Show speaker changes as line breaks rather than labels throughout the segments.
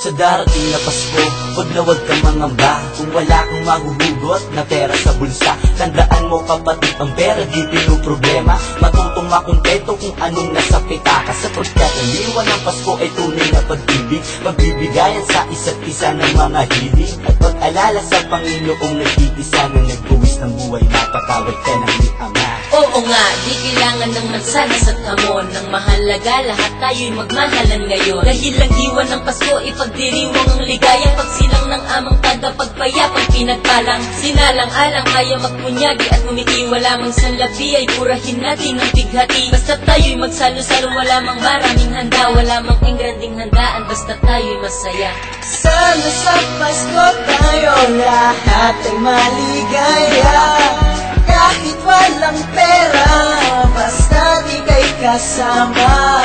Sa darating na Pasko, wag na wag kang mangamba Kung wala kang mahuhugot na pera sa bulsa Tandaan mo kapatid, ang pera di problema Matutong makontento kung anong nasa pitaka Sapagkat ang liwan ng Pasko ay tunay na pag-ibig. Pagbibigayan sa isa't isa ng mga hiling At pag-alala sa Panginoong nagtitisa Na nagbuwis ng buhay, napatawad ka ng ni Ama
nga, di kailangan ng mansanas at hamon Nang mahalaga, lahat tayo'y magmahalan ngayon. Dahil ang diwan ng Pasko, ipagdiriwang ang ligaya. Pagsilang ng amang tagapagpayapang pinagpalang. Sinalang-alang kaya magpunyagi at umiti Wala mang sanlabi ay purahin natin ang bighati Basta tayo'y magsalo-salo, wala mang maraming handa. Wala mang engranding handaan, basta tayo'y masaya.
Sana sa Pasko tayo lahat ay maligaya. Kahit walang kasama.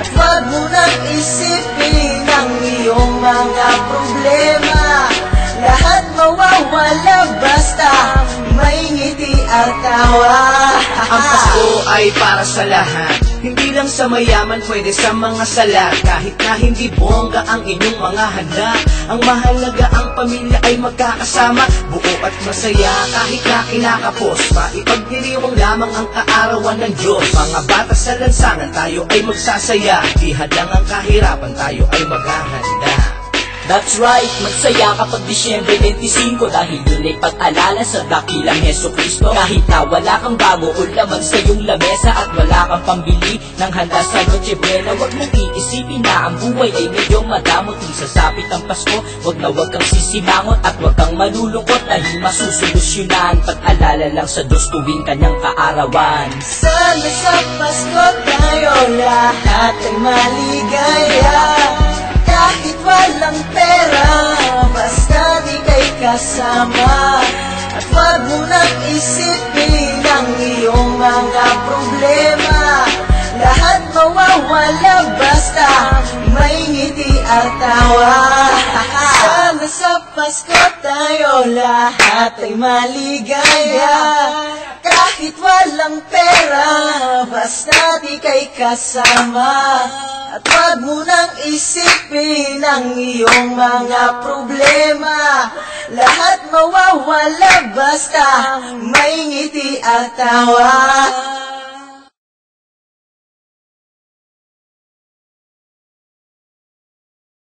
At wag mo nang isipin ang iyong mga problema. Lahat mawawala basta may ngiti at tawa.
Ang Pasko ay para sa lahat. Hindi lang sa mayaman, pwede sa mga salat Kahit na hindi bongga ang inyong mga handa Ang mahalaga ang pamilya ay magkakasama. Buo at masaya kahit na kinakapos. Pa Ipagdiriwang lamang ang kaarawan ng Diyos. Mga bata sa lansangan tayo ay magsasaya. Di hadlang ang kahirapan tayo ay maghahanda
That's right, magsaya kapag Disyembre 25 Dahil yun ay pag-alala sa dakilang Heso Kristo. Kahit na wala kang bago o laman sa iyong lamesa At wala kang pambili ng handa sa Noche Buena Huwag mong iisipin na ang buhay ay medyo madamot. Kung sasapit ang Pasko, wag na wag kang sisimangot At wag kang malulungkot dahil masusolusyonan. Pag-alala lang sa Diyos tuwing kanyang kaarawan.
Sana sa Pasko tayo lahat ay maligaya kasama. At wag mo nang isipin ang iyong mga problema. Lahat mawawala basta may ngiti at tawa. Sana sa Pasko tayo lahat ay maligaya. Kahit walang pera, basta di kay kasama. At wag mo nang isipin ang iyong mga problema Lahat mawawala basta may ngiti at tawa